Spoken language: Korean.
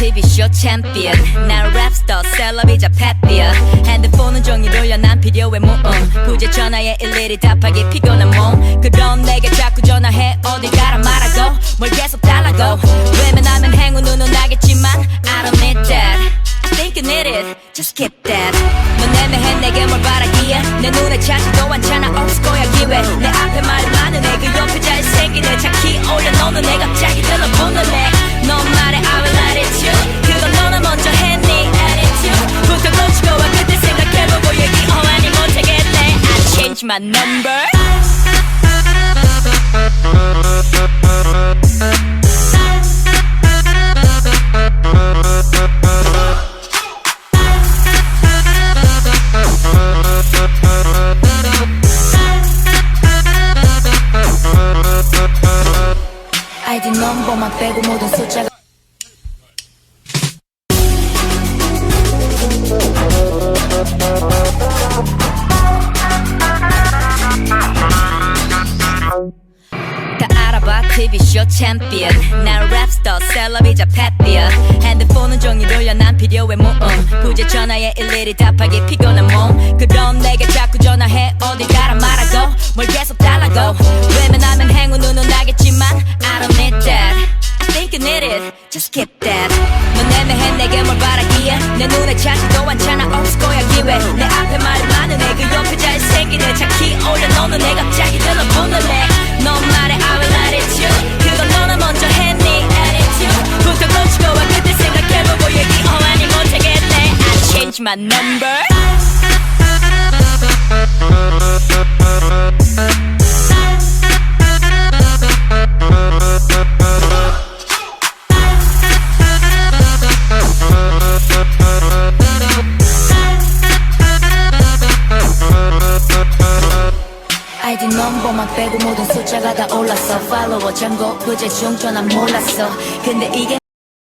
TV쇼 챔피언. 난 랩스터 셀럽이자 팻비어. 핸드폰은 종이 돌려 난 필요해 무음. 부재 전화에 일일이 답하기 피곤한 몸. 그럼 내게 자꾸 전화해 어딜 가라 말하고. 뭘 계속 달라고 외면하면 행운 눈은 나겠지만 I don't need that. I think you need it. Just keep that. 넌 애매해 내게 뭘 바라기에. 내 눈에 차지도 않잖아 없을 거야 기회. 내 앞에 말이 많은 애그 옆에 잘생긴 애. 차키 올려놓는 애 갑자기 들러보는 애넌 말해 I will let it you. 그건 너나 먼저 했니 attitude 부터 고치고 와 그때 생각해보고 얘기 어 아니 못하겠네. I change my number 넘버만 빼고 모든 숫자가 다 알아봐 TV쇼 챔피언 난 랩스터 셀럽이자 팻비어 핸드폰은 종이 돌려 난 필요해 모음 부재 전화에 일일이 답하기 피곤한 몸. 그럼 내게 자꾸 전화해 어딜 가라 말하고 뭘 계속 달라고 Just keep that. 넌 애매해 내게 뭘 바라기에? 내 눈에 차지도 않잖아 없을 거야 기회. 내 앞에 말이 많은 애그 옆에 잘생긴 애 차키 올려놓는 애 갑자기 들러보는 애넌 말해 I will let it you. 그건 너나 먼저 했니? Attitude 부터 고치고 와 그때 생각해보고 얘기? 어 아니 못하겠네 I change my number 아이디 넘버만 빼고 모든 숫자가 다 올랐어. 팔로워 잔고 부재 중조 난 몰랐어. 근데 이게